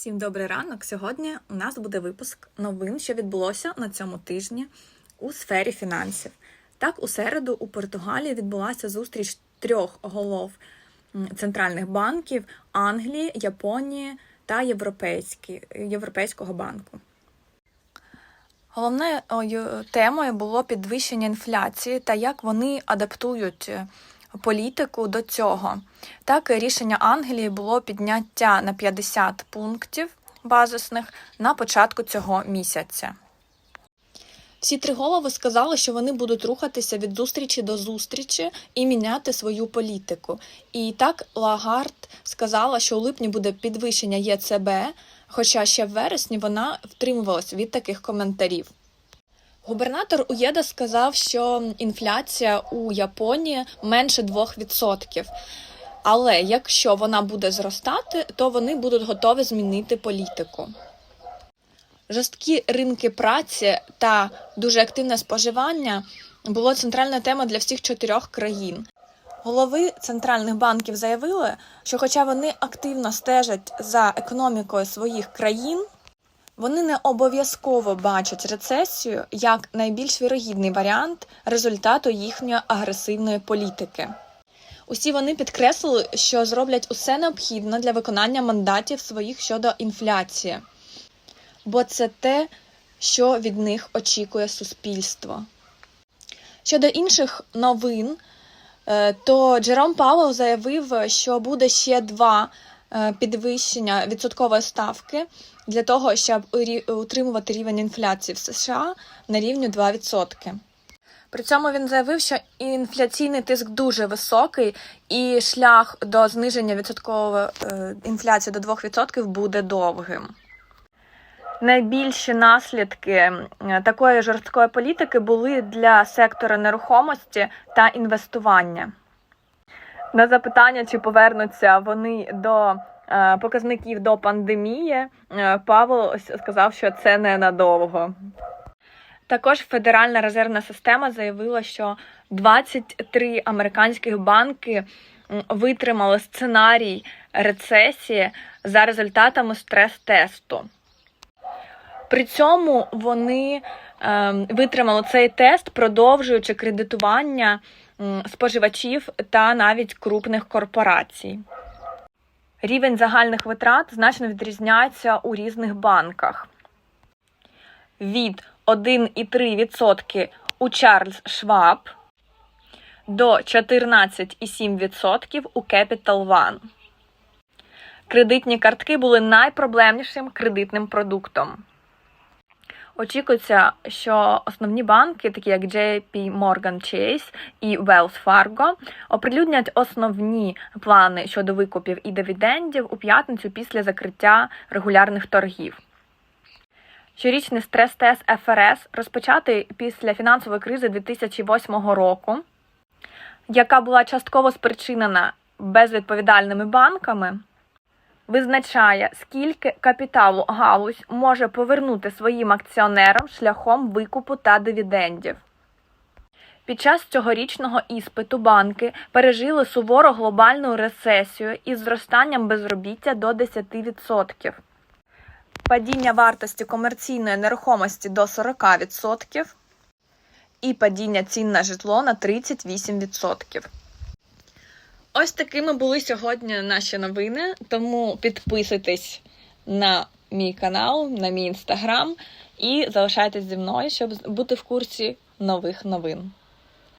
Всім добрий ранок. Сьогодні у нас буде випуск новин, що відбулося на цьому тижні у сфері фінансів. Так, у середу у Португалії відбулася зустріч трьох голов центральних банків Англії, Японії та Європейського банку. Головною темою було підвищення інфляції та як вони адаптують е, політику до цього. Так, рішення Англії було підняття на 50 пунктів базисних на початку цього місяця. Всі три голови сказали, що вони будуть рухатися від зустрічі до зустрічі і міняти свою політику. І так Лагард сказала, що у липні буде підвищення ЄЦБ, хоча ще в вересні вона втримувалась від таких коментарів. Губернатор Уєда сказав, що інфляція у Японії менше 2%. Але якщо вона буде зростати, то вони будуть готові змінити політику. Жорсткі ринки праці та дуже активне споживання було центральна тема для всіх чотирьох країн. Голови центральних банків заявили, що, хоча вони активно стежать за економікою своїх країн, вони не обов'язково бачать рецесію як найбільш вірогідний варіант результату їхньої агресивної політики. Усі вони підкреслили, що зроблять усе необхідне для виконання мандатів своїх щодо інфляції, бо це те, що від них очікує суспільство. Щодо інших новин, е, то Джером Пауелл заявив, що буде ще два підвищення відсоткової ставки для того, щоб утримувати рівень інфляції в США на рівні 2%. При цьому він заявив, що інфляційний тиск дуже високий, і шлях до зниження відсоткової е, інфляції до 2% буде довгим. Найбільші наслідки е, такої жорсткої політики були для сектора нерухомості та інвестування. На запитання, чи повернуться вони до е, показників до пандемії, е, Павло сказав, що це ненадовго. Також Федеральна резервна система заявила, що 23 американських банки витримали сценарій рецесії за результатами стрес-тесту. При цьому вони ем, витримали цей тест, продовжуючи кредитування споживачів та навіть крупних корпорацій. Рівень загальних витрат значно відрізняється у різних банках. Від 1,3% у Charles Schwab до 14,7% у Capital One. Кредитні картки були найпроблемнішим кредитним продуктом. Очікується, що основні банки, такі як JP Morgan Chase і Wells Fargo, оприлюднять основні плани щодо викупів і дивідендів у п'ятницю після закриття регулярних торгів. Щорічний стрес-тест ФРС розпочатий після фінансової кризи 2008 року, яка була частково спричинена безвідповідальними банками, визначає, скільки капіталу галузь може повернути своїм акціонерам шляхом викупу та дивідендів. Під час цьогорічного іспиту банки пережили суворо глобальну рецесію із зростанням безробіття до 10%, падіння вартості комерційної нерухомості до 40% і падіння цін на житло на 38%. Ось такими були сьогодні наші новини. Тому підписуйтесь на мій канал, на мій інстаграм і залишайтесь зі мною, щоб бути в курсі нових новин.